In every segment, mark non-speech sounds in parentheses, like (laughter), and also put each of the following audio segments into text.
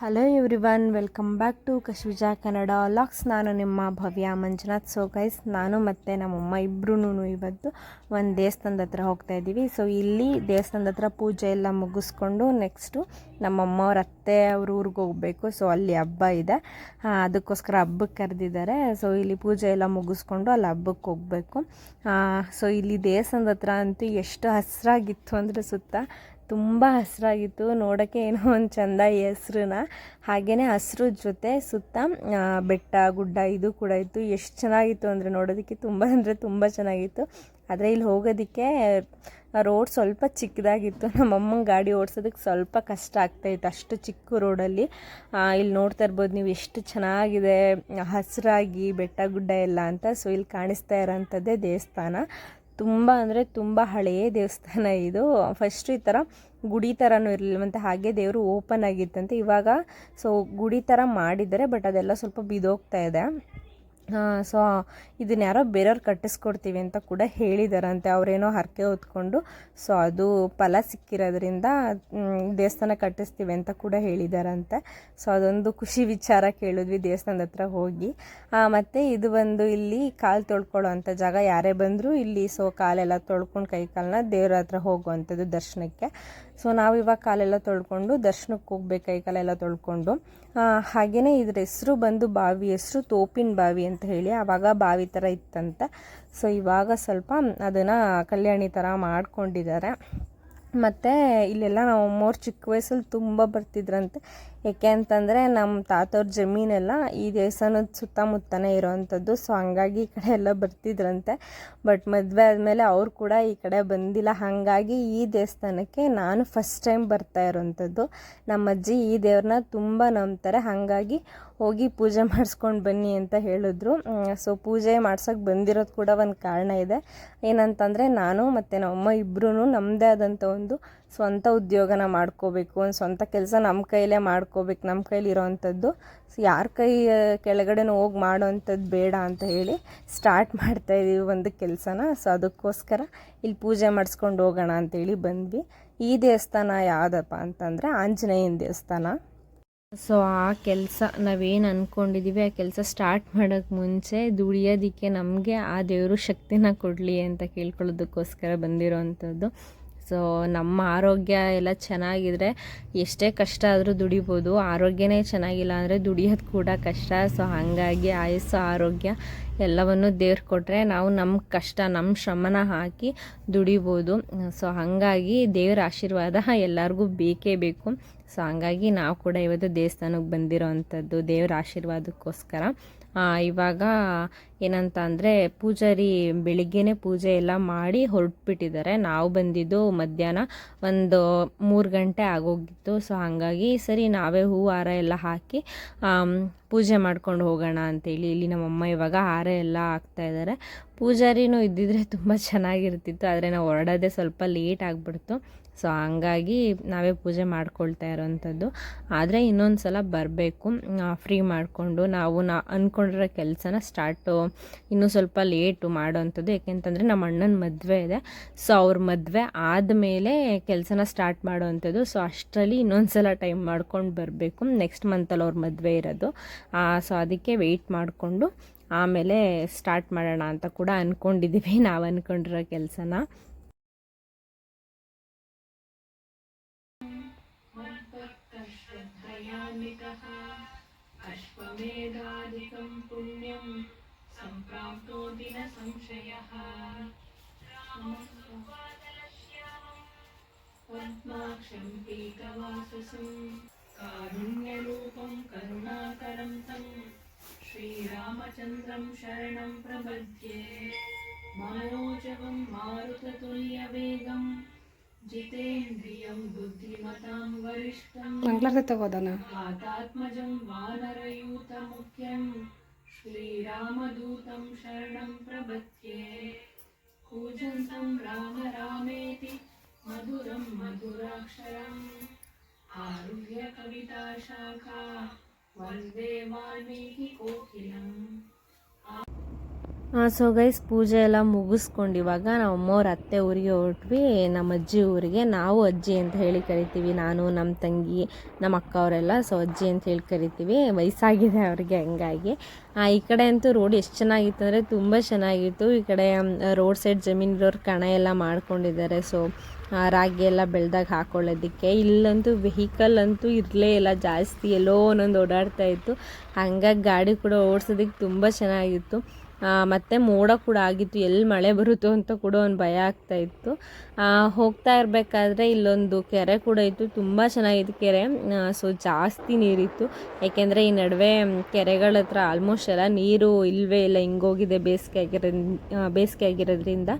Hello everyone welcome back to ಕಶ್ವಿಜ Kannada LOX ನಾನು ನಿಮ್ಮ ಭವ್ಯ Manjunath. So guys ನಾನು ಮತ್ತು ನಮ್ಮಮ್ಮ ಇಬ್ಬರೂ ಇವತ್ತು ಒಂದು ದೇವಸ್ಥಾನದ ಹತ್ರ ಹೋಗ್ತಾ ಇದ್ದೀವಿ. ಸೊ ಇಲ್ಲಿ ದೇವಸ್ಥಾನದ ಹತ್ರ ಪೂಜೆ ಎಲ್ಲ ಮುಗಿಸ್ಕೊಂಡು ನೆಕ್ಸ್ಟು ನಮ್ಮಮ್ಮ ಅವ್ರ ಅತ್ತೆ ಅವ್ರ ಊರಿಗೆ ಹೋಗಬೇಕು. ಸೊ ಅಲ್ಲಿ ಹಬ್ಬ ಇದೆ. ಅದಕ್ಕೋಸ್ಕರ ಹಬ್ಬಕ್ಕೆ ಕರೆದಿದ್ದಾರೆ. ಸೊ ಇಲ್ಲಿ ಪೂಜೆ ಎಲ್ಲ ಮುಗಿಸ್ಕೊಂಡು ಅಲ್ಲಿ ಹಬ್ಬಕ್ಕೆ ಹೋಗಬೇಕು. ಸೊ ಇಲ್ಲಿ ದೇವಸ್ಥಾನದ ಹತ್ರ ಅಂತೂ ಎಷ್ಟು ಹಸಿರಾಗಿತ್ತು ಅಂದರೆ ಸುತ್ತ ತುಂಬ ಹಸಿರಾಗಿತ್ತು. ನೋಡೋಕ್ಕೆ ಏನೋ ಒಂದು ಚಂದ ಈ ಹೆಸ್ರನ್ನ. ಹಾಗೆಯೇ ಹಸಿರು ಜೊತೆ ಸುತ್ತ ಬೆಟ್ಟ, ಗುಡ್ಡ ಇದು ಕೂಡ ಇತ್ತು. ಎಷ್ಟು ಚೆನ್ನಾಗಿತ್ತು ಅಂದರೆ ನೋಡೋದಕ್ಕೆ ತುಂಬ ಅಂದರೆ ತುಂಬ ಚೆನ್ನಾಗಿತ್ತು. ಆದರೆ ಇಲ್ಲಿ ಹೋಗೋದಕ್ಕೆ ರೋಡ್ ಸ್ವಲ್ಪ ಚಿಕ್ಕದಾಗಿತ್ತು. ನಮ್ಮಮ್ಮನ ಗಾಡಿ ಓಡಿಸೋದಕ್ಕೆ ಸ್ವಲ್ಪ ಕಷ್ಟ ಆಗ್ತಾಯಿತ್ತು ಅಷ್ಟು ಚಿಕ್ಕ ರೋಡಲ್ಲಿ. ಇಲ್ಲಿ ನೋಡ್ತಾ ಇರ್ಬೋದು ನೀವು ಎಷ್ಟು ಚೆನ್ನಾಗಿದೆ, ಹಸಿರಾಗಿ ಬೆಟ್ಟ, ಗುಡ್ಡ ಎಲ್ಲ ಅಂತ. ಸೊ ಇಲ್ಲಿ ಕಾಣಿಸ್ತಾ ಇರೋಂಥದ್ದೇ ದೇವಸ್ಥಾನ. ತುಂಬ ಅಂದರೆ ತುಂಬ ಹಳೆಯ ದೇವಸ್ಥಾನ ಇದು. ಫಸ್ಟ್ ಈ ಥರ ಗುಡಿ ಥರನೂ ಮತ್ತು ಹಾಗೆ ದೇವರು ಓಪನ್ ಆಗಿತ್ತಂತೆ. ಇವಾಗ ಸೊ ಗುಡಿ ಥರ ಮಾಡಿದ್ದಾರೆ ಬಟ್ ಅದೆಲ್ಲ ಸ್ವಲ್ಪ ಬಿದೋಗ್ತಾ ಇದೆ. ಸೊ ಇದನ್ನ ಯಾರೋ ಬೇರೆಯವ್ರು ಕಟ್ಟಿಸ್ಕೊಡ್ತೀವಿ ಅಂತ ಕೂಡ ಹೇಳಿದಾರಂತೆ. ಅವರೇನೋ ಹರಕೆ ಹೊತ್ಕೊಂಡು ಸೊ ಅದು ಫಲ ಸಿಕ್ಕಿರೋದ್ರಿಂದ ದೇವಸ್ಥಾನ ಕಟ್ಟಿಸ್ತೀವಿ ಅಂತ ಕೂಡ ಹೇಳಿದಾರಂತೆ. ಸೊ ಅದೊಂದು ಖುಷಿ ವಿಚಾರ ಕೇಳಿದ್ವಿ ದೇವಸ್ಥಾನದ ಹತ್ರ ಹೋಗಿ. ಮತ್ತು ಇದು ಬಂದು ಇಲ್ಲಿ ಕಾಲು ತೊಳ್ಕೊಳ್ಳೋ ಅಂಥ ಜಾಗ ಯಾರೇ ಬಂದರೂ ಇಲ್ಲಿ ಸೊ ಕಾಲೆಲ್ಲ ತೊಳ್ಕೊಂಡು ಕೈ ಕಾಲನ್ನ ದೇವ್ರ ಹತ್ರ ಹೋಗುವಂಥದ್ದು ದರ್ಶನಕ್ಕೆ. ಸೊ ನಾವು ಇವಾಗ ಕಾಲೆಲ್ಲ ತೊಳ್ಕೊಂಡು ದರ್ಶನಕ್ಕೆ ಹೋಗ್ಬೇಕು, ಕೈ ಕಾಲೆಲ್ಲ ತೊಳ್ಕೊಂಡು. ಹಾಗೆಯೇ ಇದ್ರ ಹೆಸರು ಬಂದು ಬಾವಿ, ಹೆಸರು ತೋಪಿನ ಬಾವಿ ಅಂತ ಹೇಳಿ ಆವಾಗ ಬಾವಿ ಥರ ಇತ್ತಂತೆ. ಸೊ ಇವಾಗ ಸ್ವಲ್ಪ ಅದನ್ನು ಕಲ್ಯಾಣಿ ಥರ ಮಾಡ್ಕೊಂಡಿದ್ದಾರೆ. ಮತ್ತು ಇಲ್ಲೆಲ್ಲ ನಾವು ಅಮ್ಮವ್ರು ಚಿಕ್ಕ ವಯಸ್ಸಲ್ಲಿ ತುಂಬ ಬರ್ತಿದ್ರಂತೆ. ಯಾಕೆ ಅಂತಂದರೆ ನಮ್ಮ ತಾತವ್ರ ಜಮೀನೆಲ್ಲ ಈ ದೇವಸ್ಥಾನದ ಸುತ್ತಮುತ್ತನೇ ಇರೋವಂಥದ್ದು ಸೊ ಹಂಗಾಗಿ ಈ ಕಡೆ ಎಲ್ಲ ಬರ್ತಿದ್ರಂತೆ. ಬಟ್ ಮದುವೆ ಆದಮೇಲೆ ಅವ್ರು ಕೂಡ ಈ ಕಡೆ ಬಂದಿಲ್ಲ. ಹಾಗಾಗಿ ಈ ದೇವಸ್ಥಾನಕ್ಕೆ ನಾನು ಫಸ್ಟ್ ಟೈಮ್ ಬರ್ತಾ ಇರೋವಂಥದ್ದು ನಮ್ಮ ಅಜ್ಜಿ ಈ ದೇವ್ರನ್ನ ತುಂಬ ನಂಬ್ತಾರೆ. ಹಾಗಾಗಿ ಹೋಗಿ ಪೂಜೆ ಮಾಡಿಸ್ಕೊಂಡು ಬನ್ನಿ ಅಂತ ಹೇಳಿದ್ರು. ಸೊ ಪೂಜೆ ಮಾಡ್ಸೋಕೆ ಬಂದಿರೋದು ಕೂಡ ಒಂದು ಕಾರಣ ಇದೆ. ಏನಂತಂದರೆ ನಾನು ಮತ್ತು ನಮ್ಮಮ್ಮ ಇಬ್ಬರೂ ನಮ್ಮದೇ ಆದಂಥ ಒಂದು ಸ್ವಂತ ಉದ್ಯೋಗನ ಮಾಡ್ಕೋಬೇಕು, ಒಂದು ಸ್ವಂತ ಕೆಲಸ ನಮ್ಮ ಕೈಲೇ ಮಾಡ್ಕೋಬೇಕು ನಮ್ಮ ಕೈಲಿ ಇರೋವಂಥದ್ದು ಸೊ ಯಾರ ಕೈ ಕೆಳಗಡೆ ಕೆಳಗಡೆನೂ ಹೋಗಿ ಮಾಡೋವಂಥದ್ದು ಬೇಡ ಅಂತ ಹೇಳಿ ಸ್ಟಾರ್ಟ್ ಮಾಡ್ತಾ ಇದ್ದೀವಿ ಒಂದು ಕೆಲಸನ. ಸೊ, ಅದಕ್ಕೋಸ್ಕರ ಇಲ್ಲಿ ಪೂಜೆ ಮಾಡಿಸ್ಕೊಂಡು ಹೋಗೋಣ ಅಂತೇಳಿ ಬಂದ್ವಿ. ಈ ದೇವಸ್ಥಾನ ಯಾವುದಪ್ಪ ಅಂತಂದರೆ ಆಂಜನೇಯನ ದೇವಸ್ಥಾನ. ಸೊ, ಆ ಕೆಲಸ ನಾವೇನು ಅಂದ್ಕೊಂಡಿದ್ದೀವಿ ಆ ಕೆಲಸ ಸ್ಟಾರ್ಟ್ ಮಾಡೋಕ್ಕೆ ಮುಂಚೆ ದುಡಿಯೋದಕ್ಕೆ ನಮಗೆ ಆ ದೇವರು ಶಕ್ತಿನ ಕೊಡಲಿ ಅಂತ ಕೇಳ್ಕೊಳ್ಳೋದಕ್ಕೋಸ್ಕರ ಬಂದಿರೋವಂಥದ್ದು ಸೊ ನಮ್ಮ ಆರೋಗ್ಯ ಎಲ್ಲ ಚೆನ್ನಾಗಿದ್ರೆ ಎಷ್ಟೇ ಕಷ್ಟ ಆದರೂ ದುಡಿಬೋದು. ಆರೋಗ್ಯನೇ ಚೆನ್ನಾಗಿಲ್ಲ ಅಂದರೆ ದುಡಿಯೋದು ಕೂಡ ಕಷ್ಟ. ಸೊ ಹಾಗಾಗಿ ಆಯಸ್ಸು, ಆರೋಗ್ಯ ಎಲ್ಲವನ್ನು ದೇವ್ರು ಕೊಟ್ಟರೆ ನಾವು ನಮ್ಮ ಕಷ್ಟ ನಮ್ಮ ಶ್ರಮನ ಹಾಕಿ ದುಡಿಬೋದು. ಸೊ ಹಾಗಾಗಿ ದೇವ್ರ ಆಶೀರ್ವಾದ ಎಲ್ಲರಿಗೂ ಬೇಕೇ ಬೇಕು. ಸೊ ಹಾಗಾಗಿ ನಾವು ಕೂಡ ಇವತ್ತು ದೇವಸ್ಥಾನಕ್ಕೆ ಬಂದಿರೋ ಅಂಥದ್ದು ದೇವ್ರ ಆಶೀರ್ವಾದಕ್ಕೋಸ್ಕರ. ಇವಾಗ ಏನಂತ ಅಂದರೆ ಪೂಜಾರಿ ಬೆಳಿಗ್ಗೆನೇ ಪೂಜೆ ಎಲ್ಲ ಮಾಡಿ ಹೊರಟ್ಬಿಟ್ಟಿದ್ದಾರೆ. ನಾವು ಬಂದಿದ್ದು ಮಧ್ಯಾಹ್ನ ಒಂದು ಮೂರು ಗಂಟೆ ಆಗೋಗಿತ್ತು. ಸೊ ಹಾಗಾಗಿ ಸರಿ ನಾವೇ ಹೂ, ಹಾರ ಎಲ್ಲ ಹಾಕಿ ಪೂಜೆ ಮಾಡ್ಕೊಂಡು ಹೋಗೋಣ ಅಂತೇಳಿ ಇಲ್ಲಿ ನಮ್ಮಮ್ಮ ಇವಾಗ ಹಾರ ಎಲ್ಲ ಹಾಕ್ತಾಯಿದ್ದಾರೆ ಪೂಜಾರಿನೂ ಇದ್ದಿದ್ರೆ ತುಂಬ ಚೆನ್ನಾಗಿರ್ತಿತ್ತು, ಆದರೆ ನಾವು ಹೊರಡೋದೇ ಸ್ವಲ್ಪ ಲೇಟ್ ಆಗಿಬಿಡ್ತು. ಸೊ ಹಂಗಾಗಿ ನಾವೇ ಪೂಜೆ ಮಾಡ್ಕೊಳ್ತಾ ಇರೋವಂಥದ್ದು ಆದರೆ ಇನ್ನೊಂದು ಸಲ ಬರಬೇಕು ಫ್ರೀ ಮಾಡಿಕೊಂಡು ನಾವು ನಾ ಅಂದ್ಕೊಂಡಿರೋ ಕೆಲಸನ ಸ್ಟಾರ್ಟು ಇನ್ನೂ ಸ್ವಲ್ಪ ಲೇಟು ಮಾಡೋವಂಥದ್ದು ಏಕೆಂತಂದರೆ ನಮ್ಮ ಅಣ್ಣನ ಮದುವೆ ಇದೆ. ಸೊ ಅವ್ರ ಮದುವೆ ಆದಮೇಲೆ ಕೆಲಸನ ಸ್ಟಾರ್ಟ್ ಮಾಡೋವಂಥದ್ದು ಸೊ ಅಷ್ಟರಲ್ಲಿ ಇನ್ನೊಂದು ಸಲ ಟೈಮ್ ಮಾಡ್ಕೊಂಡು ಬರಬೇಕು. ನೆಕ್ಸ್ಟ್ ಮಂತಲ್ಲಿ ಅವ್ರ ಮದುವೆ ಇರೋದು. ಸೊ ಅದಕ್ಕೆ ವೆಯ್ಟ್ ಮಾಡಿಕೊಂಡು ಆಮೇಲೆ ಸ್ಟಾರ್ಟ್ ಮಾಡೋಣ ಅಂತ ಕೂಡ ಅಂದ್ಕೊಂಡಿದ್ದೀವಿ ನಾವು ಅಂದ್ಕೊಂಡಿರೋ ಕೆಲಸನ. अश्वमेधादिकं पुण्यं सम्प्राप्तो दिनसंशयः। पद्माक्षं पीतवाससं कारुण्यरूपं करुणाकरं तं श्रीरामचन्द्रं शरणं प्रपद्ये। मनोजवं मारुततुल्यवेगं जितेन्द्रियं बुद्धिमतां वरिष्ठं ಮಂಗ್ಳಾರತಿ ತಗೋದಾನ आतात्मजं वानरयूतमुख्यं श्रीरामदूतं शरणं प्रपद्ये कूजन्तं राम रामेति मधुरं मधुराक्षरम् आरुह्य कविताशाखा वन्दे वाल्मीकिकोकिलम् ಸೊ ಗೈಸ್ ಪೂಜೆ ಎಲ್ಲ ಮುಗಿಸ್ಕೊಂಡು ಇವಾಗ ನಾವು ಅಮ್ಮವ್ರ ಅತ್ತೆ ಊರಿಗೆ ಹೊರಟ್ವಿ. ನಮ್ಮ ಅಜ್ಜಿ ಊರಿಗೆ. ನಾವು ಅಜ್ಜಿ ಅಂತ ಹೇಳಿ ಕರಿತೀವಿ. ನಾನು ನಮ್ಮ ತಂಗಿ ನಮ್ಮ ಅಕ್ಕ ಅವರೆಲ್ಲ ಸೊ ಅಜ್ಜಿ ಅಂತ ಹೇಳಿ ಕರಿತೀವಿ. ವಯಸ್ಸಾಗಿದೆ ಅವ್ರಿಗೆ ಹಂಗಾಗಿ. ಈ ಕಡೆ ಅಂತೂ ರೋಡ್ ಎಷ್ಟು ಚೆನ್ನಾಗಿತ್ತು ಅಂದರೆ ತುಂಬ ಚೆನ್ನಾಗಿತ್ತು. ಈ ಕಡೆ ರೋಡ್ ಸೈಡ್ ಜಮೀನಿರೋರು ಕಣ ಎಲ್ಲ ಮಾಡ್ಕೊಂಡಿದ್ದಾರೆ. ಸೊ ರಾಗಿ ಎಲ್ಲ ಬೆಳೆದಾಗ ಹಾಕೊಳ್ಳೋದಕ್ಕೆ. ಇಲ್ಲಂತೂ ವೆಹಿಕಲ್ ಅಂತೂ ಇರಲೇ ಇಲ್ಲ. ಜಾಸ್ತಿ ಎಲ್ಲೋ ಒಂದೊಂದು ಓಡಾಡ್ತಾ ಇತ್ತು. ಹಂಗಾಗಿ ಗಾಡಿ ಕೂಡ ಓಡಿಸೋದಕ್ಕೆ ತುಂಬ ಚೆನ್ನಾಗಿತ್ತು. ಮತ್ತೆ ಮೋಡ ಕೂಡ ಆಗಿತ್ತು. ಎಲ್ಲಿ ಮಳೆ ಬರುತ್ತೋ ಅಂತ ಕೂಡ ಒಂದು ಭಯ ಆಗ್ತಾ ಇತ್ತು. ಹೋಗ್ತಾ ಇರಬೇಕಾದ್ರೆ ಇಲ್ಲೊಂದು ಕೆರೆ ಕೂಡ ಇತ್ತು. ತುಂಬ ಚೆನ್ನಾಗಿತ್ತು ಕೆರೆ. ಸೊ ಜಾಸ್ತಿ ನೀರಿತ್ತು. ಯಾಕೆಂದರೆ ಈ ನಡುವೆ ಕೆರೆಗಳ ಹತ್ರ ಆಲ್ಮೋಸ್ಟ್ ಎಲ್ಲ ನೀರು ಇಲ್ಲವೇ ಇಲ್ಲ. ಹಿಂಗೋಗಿದೆ ಬೇಸಿಗೆ ಆಗಿರೋ ಬೇಸಿಗೆ ಆಗಿರೋದ್ರಿಂದ.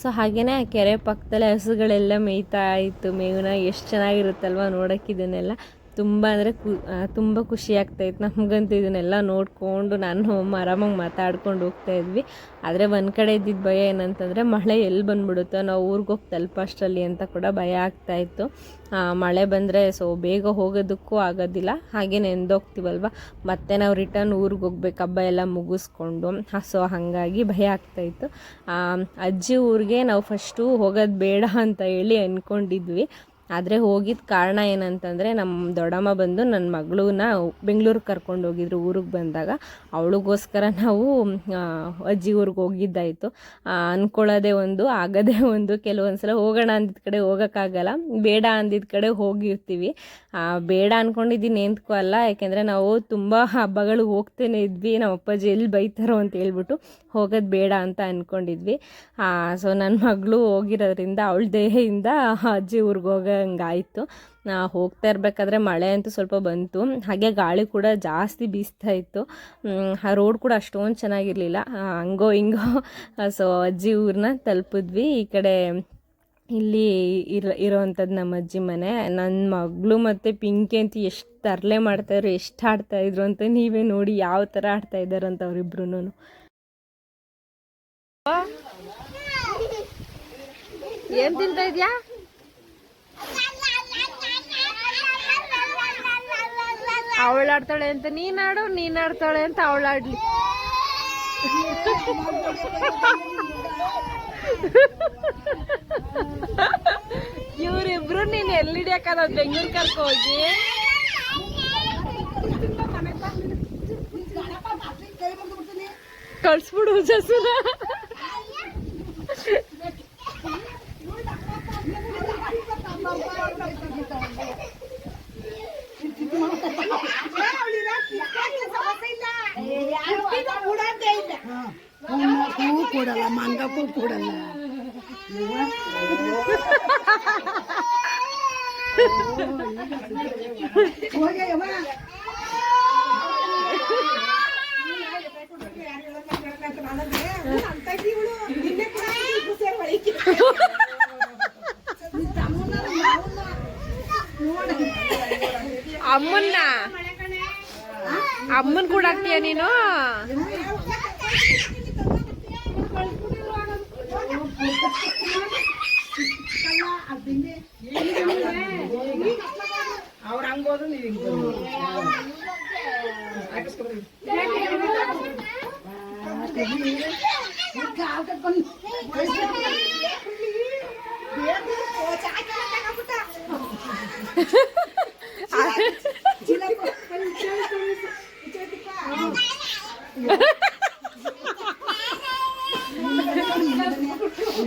ಸೊ ಹಾಗೆಯೇ ಆ ಕೆರೆ ಪಕ್ಕದಲ್ಲೇ ಹಸುಗಳೆಲ್ಲ ಮೇಯ್ತಾ ಇತ್ತು. ಮೇವನ್ನ ಎಷ್ಟು ಚೆನ್ನಾಗಿರುತ್ತಲ್ವ ನೋಡೋಕ್ಕೆ ಇದನ್ನೆಲ್ಲ. ತುಂಬ ಅಂದರೆ ಕು ತುಂಬ ಖುಷಿ ಆಗ್ತಾಯಿತ್ತು ನಮಗಂತೂ ಇದನ್ನೆಲ್ಲ ನೋಡಿಕೊಂಡು ನಾನು ಆರಾಮಾಗಿ ಮಾತಾಡ್ಕೊಂಡು ಹೋಗ್ತಾ ಇದ್ವಿ. ಆದರೆ ಒಂದು ಕಡೆ ಇದ್ದಿದ್ದ ಭಯ ಏನಂತಂದರೆ ಮಳೆ ಎಲ್ಲಿ ಬಂದ್ಬಿಡುತ್ತೋ ನಾವು ಊರಿಗೆ ಹೋಗಿ ತಲುಪೋ ಅಷ್ಟರಲ್ಲಿ ಅಂತ ಕೂಡ ಭಯ ಆಗ್ತಾಯಿತ್ತು ಮಳೆ ಬಂದರೆ ಸೊ ಬೇಗ ಹೋಗೋದಕ್ಕೂ ಆಗೋದಿಲ್ಲ. ಹಾಗೆ ನೆಂದೋಗ್ತೀವಲ್ವ ಮತ್ತೆ ನಾವು ರಿಟರ್ನ್ ಊರಿಗೆ ಹೋಗ್ಬೇಕು. ಹಬ್ಬ ಎಲ್ಲ ಮುಗಿಸ್ಕೊಂಡು. ಸೊ ಹಾಗಾಗಿ ಭಯ ಆಗ್ತಾಯಿತ್ತು ಅಜ್ಜಿ ಊರಿಗೆ ನಾವು ಫಸ್ಟು ಹೋಗೋದು ಬೇಡ ಅಂತ ಹೇಳಿ ಅಂದ್ಕೊಂಡಿದ್ವಿ ಆದರೆ ಹೋಗಿದ್ದ ಕಾರಣ ಏನಂತಂದರೆ ನಮ್ಮ ದೊಡ್ಡಮ್ಮ ಬಂದು ನನ್ನ ಮಗಳನ್ನ ಬೆಂಗಳೂರಿಗೆ ಕರ್ಕೊಂಡು ಹೋಗಿದ್ರು. ಊರಿಗೆ ಬಂದಾಗ ಅವಳಿಗೋಸ್ಕರ ನಾವು ಅಜ್ಜಿ ಊರಿಗೆ ಹೋಗಿದ್ದಾಯಿತು. ಅಂದ್ಕೊಳ್ಳೋದೆ ಒಂದು, ಆಗೋದೇ ಒಂದು ಕೆಲವೊಂದು ಸಲ ಹೋಗೋಣ ಅಂದಿದ್ದ ಕಡೆ ಹೋಗೋಕ್ಕಾಗಲ್ಲ. ಬೇಡ ಅಂದಿದ್ದ ಕಡೆ ಹೋಗಿರ್ತೀವಿ. ಬೇಡ ಅಂದ್ಕೊಂಡಿದ್ದೀನಿ ಎಂತಕ್ಕೂ ಅಲ್ಲ. ಯಾಕೆಂದರೆ ನಾವು ತುಂಬ ಹಬ್ಬಗಳು ಹೋಗ್ತೇನೆ ಇದ್ವಿ. ನಮ್ಮ ಅಪ್ಪಾಜಿ ಎಲ್ಲಿ ಬೈತಾರೋ ಅಂತ ಹೇಳ್ಬಿಟ್ಟು ಹೋಗೋದು ಬೇಡ ಅಂತ ಅಂದ್ಕೊಂಡಿದ್ವಿ ಸೊ ನನ್ನ ಮಗಳು ಹೋಗಿರೋದ್ರಿಂದ, ಅವಳ ದೇಹದಿಂದ ಅಜ್ಜಿ ಊರಿಗೆ ಹೋಗಂಗಾಯಿತು ನಾ ಹೋಗ್ತಾ ಇರಬೇಕಾದ್ರೆ ಮಳೆ ಅಂತೂ ಸ್ವಲ್ಪ ಬಂತು. ಹಾಗೆ ಗಾಳಿ ಕೂಡ ಜಾಸ್ತಿ ಬೀಸ್ತಾ ಇತ್ತು. ಆ ರೋಡ್ ಕೂಡ ಅಷ್ಟೊಂದು ಚೆನ್ನಾಗಿರಲಿಲ್ಲ. ಹಂಗೋ ಹಿಂಗೋ ಸೊ ಅಜ್ಜಿ ಊರನ್ನ ತಲುಪಿದ್ವಿ. ಈ ಕಡೆ ಇಲ್ಲಿ ಇರೋ ಇರೋವಂಥದ್ದು ನಮ್ಮ ಅಜ್ಜಿ ಮನೆ. ನನ್ನ ಮಗಳು ಮತ್ತು ಪಿಂಕಿ ಅಂತ ಎಷ್ಟು ತರಲೆ ಮಾಡ್ತಾಯಿದ್ರು, ಎಷ್ಟು ಆಡ್ತಾಯಿದ್ರು ಅಂತ ನೀವೇ ನೋಡಿ ಯಾವ ಥರ ಆಡ್ತಾ ಇದ್ದಾರೆ ಅಂತ ಅವರಿಬ್ರು ಏನು ತಿಂತಾ ಇದೆಯಾ? ಅವಳು ಆಡ್ತಾಳೆ ಅಂತ ನೀನ್ ಆಡು, ನೀನ್ ಆಡ್ತಾಳೆ ಅಂತ ಅವಳು ಆಡ್ಲಿ ಇವ್ರಿಬ್ರು ನೀನ್ ಎಲ್ಲಿ ಹಿಡಿಯಕ್ಕದ ಬೆಂಗಳೂರು ಕರ್ಕೊ ಹೋಗಿ? ಕಳ್ಸ್ಬಿಡು ಜಸುನ. ಕೊಡಲ್ಲ ಮಂಗಕ್ಕೂ ಕೊಡಲ್ಲ ಅಮ್ಮನ್ನ ಅಮ್ಮನ್ ಕೂಡ ಆಗ್ತೀಯ ನೀನು ಅವ್ರ ಹಂಗೋದು ನೀವು ಹಿಂಗ್ ಬಂದು. ಕಾಲ್ ಕಟ್ಕೊಂಡು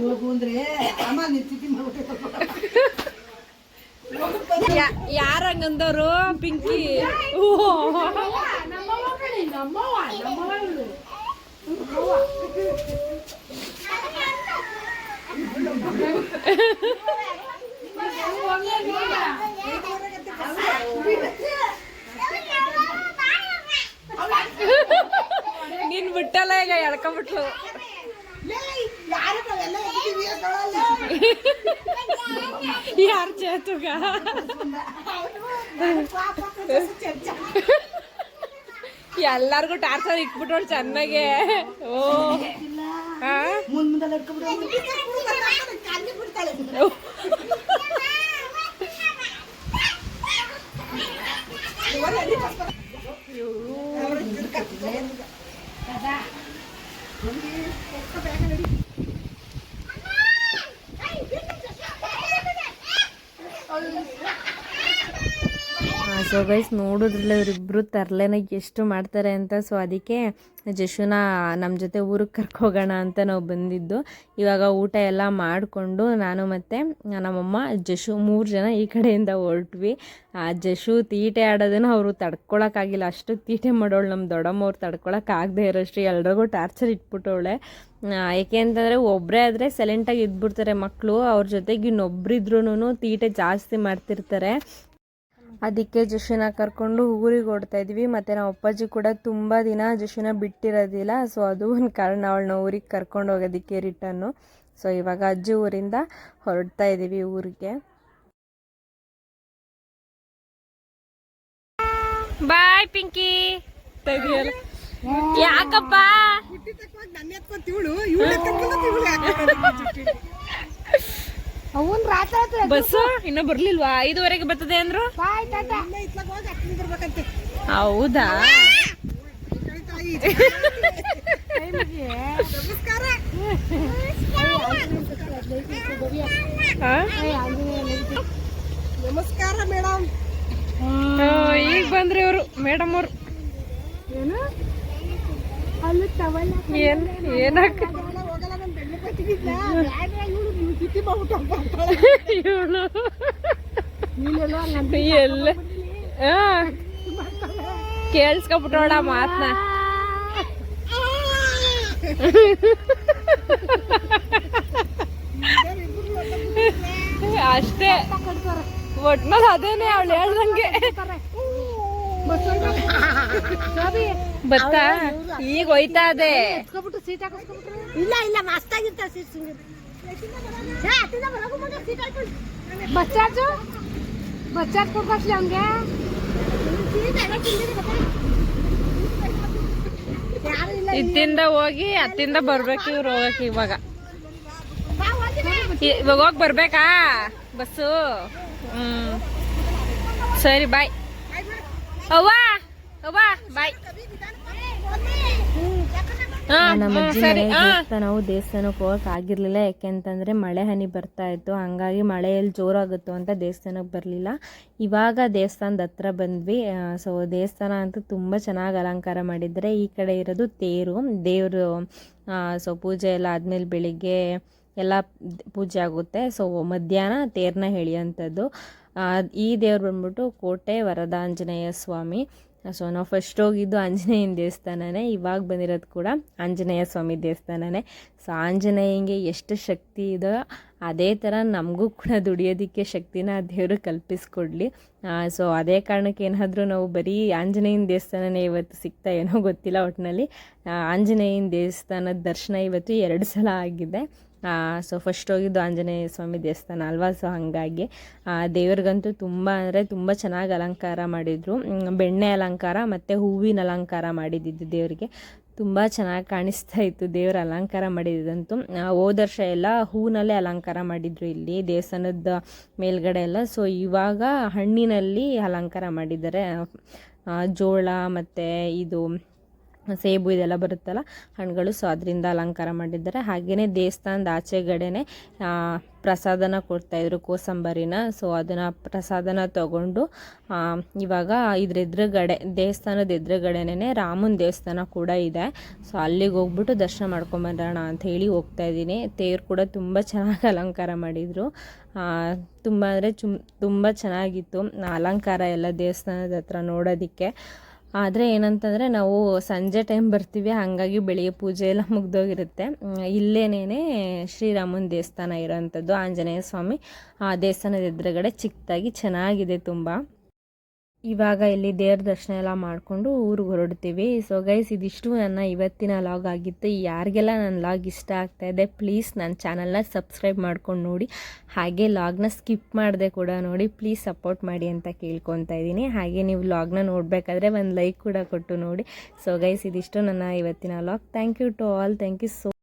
ಹೋಗು ಅಂದ್ರೆ ಅಮ್ಮ ನಿಂತಿದ್ದಿ ಯಾರ ಹಂಗಂದವ್ರು ಪಿಂಕಿ (laughs) ನೀನ್ ಬಿಟ್ಟಲ್ಲ ಈಗ ಎಳ್ಕೊಂಬಿಟ್ಲು. (laughs) ಯಾರ ಚೇತುಗ? ಎಲ್ಲಾರ್ಗು ಟಾರ್ಚರ್ ಇಟ್ಬಿಟ್ರು ಚೆನ್ನಾಗೆ. ಓ. ಹಾ? கண்ணால இருக்க முடியாது కదా ಸೊ ಗೈಸ್ ನೋಡಿದ್ರಲ್ಲ ಅವರಿಬ್ಬರು ತರಲೆನ ಎಷ್ಟು ಮಾಡ್ತಾರೆ ಅಂತ. ಸೊ ಅದಕ್ಕೆ ಜಶುನ ನಮ್ಮ ಜೊತೆ ಊರಿಗೆ ಕರ್ಕೋಗೋಣ ಅಂತ ನಾವು ಬಂದಿದ್ದು. ಇವಾಗ ಊಟ ಎಲ್ಲ ಮಾಡಿಕೊಂಡು ನಾನು ಮತ್ತು ನಮ್ಮಮ್ಮ, ಜಶು ಮೂರು ಜನ ಈ ಕಡೆಯಿಂದ ಹೊರಟ್ವಿ. ಜಶು ತೀಟೆ ಆಡೋದನ್ನು ಅವರು ತಡ್ಕೊಳಕ್ಕಾಗಿಲ್ಲ ಅಷ್ಟು ತೀಟೆ ಮಾಡೋಳು ನಮ್ಮ ದೊಡ್ಡಮ್ಮವ್ರು ತಡ್ಕೊಳಕ್ಕಾಗದೇ ಇರೋಷ್ಟು ಎಲ್ರಿಗೂ ಟಾರ್ಚರ್ ಇಟ್ಬಿಟ್ಟವಳೆ. ಏಕೆ ಅಂತಂದರೆ ಒಬ್ಬರೇ ಆದರೆ ಸೈಲೆಂಟಾಗಿ ಇದ್ಬಿಡ್ತಾರೆ ಮಕ್ಕಳು ಅವ್ರ ಜೊತೆಗೆ ಇನ್ನೊಬ್ಬರಿದ್ರೂ ತೀಟೆ ಜಾಸ್ತಿ ಮಾಡ್ತಿರ್ತಾರೆ. ಅದಕ್ಕೆ ಜಶಿನ ಕರ್ಕೊಂಡು ಊರಿಗೆ ಓಡ್ತಾ ಇದ್ವಿ. ಮತ್ತು ನಮ್ಮ ಅಪ್ಪಾಜಿ ಕೂಡ ತುಂಬ ದಿನ ಜಶಿನ ಬಿಟ್ಟಿರೋದಿಲ್ಲ. ಸೊ ಅದು ಒಂದು ಕಾರಣ ಅವಳನ್ನ ಊರಿಗೆ ಕರ್ಕೊಂಡು ಹೋಗೋದಕ್ಕೆ ರಿಟರ್ನು ಸೊ ಇವಾಗ ಅಜ್ಜಿ ಊರಿಂದ ಹೊರಡ್ತಾ ಇದ್ದೀವಿ ಊರಿಗೆ. ಬಾಯ್ ಪಿಂಕಿ ಯಾಕಪ್ಪ? ಅವನ್ ರಾತ್ರಿ ಬಸ್ಸು? ಇನ್ನೂ ಬರ್ಲಿಲ್ವಾ? ಐದುವರೆಗೆ ಬರ್ತದೆ ಅಂದ್ರು? ಹೌದಾ? ನಮಸ್ಕಾರ. ಹಾ? ನಮಸ್ಕಾರ ಮೇಡಮ್ ಈಗ ಬಂದ್ರಿ ಇವರು ಮೇಡಮ್ ಅವರು. ಏನು? ಅಲ್ಲಿ ಟವಲ್ ಏನ್ ಏನಕ್ಕ ಇವಳು. ಎಲ್ಲ. ಕೇಳಿಸ್ಕೊಬಿಟ್ಟೋಳ ಮಾತನ್ನ ಅಷ್ಟೇ. ಒಟ್ನಲ್ಲಿ ಅದೇನೆ ಅವಳು ಹೇಳ್ದಂಗೆ. ಬತ್ತಾ? ಈಗ ಹೋಯ್ತಾ ಅದೇ. ಇಲ್ಲ ಇಲ್ಲ ಮಸ್ತಾಗಿರ್ತಾರೆ ಚಾರ್ಜ್ ಕೊಡ್ಬೇಕ್ಲಿ ಅವ್ನಿಗೆ? ಯಾರು ಇಲ್ಲ ಇತ್ತಿಂದ ಹೋಗಿ ಅತ್ತಿಂದ ಬರ್ಬೇಕು ಇವ್ರು ಹೋಗಕ್ಕೆ ಇವಾಗ. ಇವಾಗ ಹೋಗಿ ಬರ್ಬೇಕಾ? ಬಸ್ಸು? ಹ್ಮ್. ಸರಿ ಬಾಯ್. ಅವ್ವ ಅವ್ವ ಬಾಯ್. ನಮ್ಮ ನಾವು ದೇವಸ್ಥಾನಕ್ಕೆ ಹೋಗಕ್ ಆಗಿರ್ಲಿಲ್ಲ ಯಾಕೆಂತಂದ್ರೆ ಮಳೆ ಹನಿ ಬರ್ತಾ ಇತ್ತು ಹಂಗಾಗಿ ಮಳೆಯಲ್ಲಿ ಜೋರಾಗುತ್ತೋ ಅಂತ ದೇವಸ್ಥಾನಕ್ಕೆ ಬರಲಿಲ್ಲ. ಇವಾಗ ದೇವಸ್ಥಾನದ ಹತ್ರ ಬಂದ್ವಿ. ಸೊ ದೇವಸ್ಥಾನ ಅಂತೂ ತುಂಬ ಚೆನ್ನಾಗಿ ಅಲಂಕಾರ ಮಾಡಿದ್ದಾರೆ. ಈ ಕಡೆ ಇರೋದು ತೇರು. ದೇವರು ಸೊ ಪೂಜೆ ಎಲ್ಲ ಆದ್ಮೇಲೆ ಬೆಳಿಗ್ಗೆ ಎಲ್ಲ ಪೂಜೆ ಆಗುತ್ತೆ. ಸೊ ಮಧ್ಯಾಹ್ನ ತೇರನ್ನ ಎಳಿಯೋಂಥದ್ದು ಈ ದೇವ್ರು ಬಂದ್ಬಿಟ್ಟು ಕೋಟೆ ವರದಾಂಜನೇಯ ಸ್ವಾಮಿ. ಸೊ ನಾವು ಫಸ್ಟ್ ಹೋಗಿದ್ದು ಆಂಜನೇಯನ ದೇವಸ್ಥಾನನೇ, ಇವಾಗ ಬಂದಿರೋದು ಕೂಡ ಆಂಜನೇಯ ಸ್ವಾಮಿ ದೇವಸ್ಥಾನನೇ. ಸೊ ಆಂಜನೇಯಂಗೆ ಎಷ್ಟು ಶಕ್ತಿ ಇದೋ ಅದೇ ಥರ ನಮಗೂ ಕೂಡ ದುಡಿಯೋದಕ್ಕೆ ಶಕ್ತಿನ ದೇವರು ಕಲ್ಪಿಸ್ಕೊಡ್ಲಿ. ಸೊ ಅದೇ ಕಾರಣಕ್ಕೆ ಏನಾದರೂ ನಾವು ಬರೀ ಆಂಜನೇಯನ ದೇವಸ್ಥಾನನೇ ಇವತ್ತು ಸಿಗ್ತಾ ಏನೋ ಗೊತ್ತಿಲ್ಲ ಒಟ್ಟಿನಲ್ಲಿ ಆಂಜನೇಯನ ದೇವಸ್ಥಾನದ ದರ್ಶನ ಇವತ್ತು ಎರಡು ಸಲ ಆಗಿದೆ. ಸೊ ಫಸ್ಟ್ ಹೋಗಿದ್ದು ಆಂಜನೇಯ ಸ್ವಾಮಿ ದೇವಸ್ಥಾನ ಅಲ್ವಾ? ಸೊ ಹಾಗಾಗಿ ದೇವ್ರಿಗಂತೂ ತುಂಬ ಅಂದರೆ ತುಂಬ ಚೆನ್ನಾಗಿ ಅಲಂಕಾರ ಮಾಡಿದರು. ಬೆಣ್ಣೆ ಅಲಂಕಾರ ಮತ್ತು ಹೂವಿನ ಅಲಂಕಾರ ಮಾಡಿದ್ದಿದ್ದು ದೇವರಿಗೆ. ತುಂಬ ಚೆನ್ನಾಗಿ ಕಾಣಿಸ್ತಾ ಇತ್ತು ದೇವರ ಅಲಂಕಾರ ಮಾಡಿದ್ದಂತೂ. ಹೋದ ವರ್ಷ ಎಲ್ಲ ಹೂವಿನಲ್ಲೇ ಅಲಂಕಾರ ಮಾಡಿದ್ರು ಇಲ್ಲಿ ದೇವಸ್ಥಾನದ ಮೇಲ್ಗಡೆ ಎಲ್ಲ. ಸೊ ಇವಾಗ ಹಣ್ಣಿನಲ್ಲಿ ಅಲಂಕಾರ ಮಾಡಿದ್ದಾರೆ. ಜೋಳ ಮತ್ತು ಇದು ಸೇಬು ಇದೆಲ್ಲ ಬರುತ್ತಲ್ಲ, ಹಣ್ಣುಗಳು ಸೊ ಅದರಿಂದ ಅಲಂಕಾರ ಮಾಡಿದ್ದಾರೆ. ಹಾಗೆಯೇ ದೇವಸ್ಥಾನದ ಆಚೆಗಡೆನೆ ಪ್ರಸಾದನ ಕೊಡ್ತಾಯಿದ್ರು ಕೋಸಂಬರಿನ. ಸೊ ಅದನ್ನು ಪ್ರಸಾದನ ತಗೊಂಡು ಇವಾಗ ಇದ್ರ ಎದುರುಗಡೆ ದೇವಸ್ಥಾನದ ಎದುರುಗಡೆನೇ ರಾಮನ ದೇವಸ್ಥಾನ ಕೂಡ ಇದೆ. ಸೊ ಅಲ್ಲಿಗೆ ಹೋಗ್ಬಿಟ್ಟು ದರ್ಶನ ಮಾಡ್ಕೊಂಬರೋಣ ಅಂತ ಹೇಳಿ ಹೋಗ್ತಾ ಇದ್ದೀನಿ. ತೇರು ಕೂಡ ತುಂಬ ಚೆನ್ನಾಗಿ (laughs) ಅಲಂಕಾರ ಮಾಡಿದರು. ತುಂಬ ಅಂದರೆ ಚುಮ್, ತುಂಬ ಚೆನ್ನಾಗಿತ್ತು. ಅಲಂಕಾರ ಎಲ್ಲ ದೇವಸ್ಥಾನದ ಹತ್ರ ನೋಡೋದಕ್ಕೆ. ಆದರೆ ಏನಂತಂದರೆ ನಾವು ಸಂಜೆ ಟೈಮ್ ಬರ್ತೀವಿ, ಹಾಗಾಗಿ ಬೆಳಿಗ್ಗೆ ಪೂಜೆ ಎಲ್ಲ ಮುಗ್ದೋಗಿರುತ್ತೆ. ಇಲ್ಲೇನೇ ಶ್ರೀರಾಮನ ದೇವಸ್ಥಾನ ಇರೋವಂಥದ್ದು ಆಂಜನೇಯ ಸ್ವಾಮಿ. ಆ ದೇವಸ್ಥಾನದ ಎದುರುಗಡೆ ಚಿಕ್ಕದಾಗಿ ಚೆನ್ನಾಗಿದೆ ತುಂಬ. ಇವಾಗ ಇಲ್ಲಿ ದೇವ್ರ ದರ್ಶನ ಎಲ್ಲ ಮಾಡಿಕೊಂಡು ಊರಿಗೆ ಹೊರಡ್ತೀವಿ. ಸೊ ಗೈಸ್ ಇದಿಷ್ಟು ನನ್ನ ಇವತ್ತಿನ ಲಾಗ್ ಆಗಿತ್ತು. ಯಾರಿಗೆಲ್ಲ ನನ್ನ ಲಾಗ್ ಇಷ್ಟ ಆಗ್ತಾ ಇದೆ ಪ್ಲೀಸ್ ನನ್ನ ಚಾನಲ್ನ ಸಬ್ಸ್ಕ್ರೈಬ್ ಮಾಡ್ಕೊಂಡು ನೋಡಿ. ಹಾಗೆ ಲಾಗ್ನ ಸ್ಕಿಪ್ ಮಾಡದೆ ಕೂಡ ನೋಡಿ. ಪ್ಲೀಸ್ ಸಪೋರ್ಟ್ ಮಾಡಿ ಅಂತ ಕೇಳ್ಕೊತಾ ಇದ್ದೀನಿ. ಹಾಗೆ ನೀವು ಲಾಗ್ನ ನೋಡಬೇಕಾದ್ರೆ ಒಂದು ಲೈಕ್ ಕೂಡ ಕೊಟ್ಟು ನೋಡಿ. ಸೊ ಗೈಸ್ ಇದಿಷ್ಟು ನನ್ನ ಇವತ್ತಿನ log thank you to all thank you so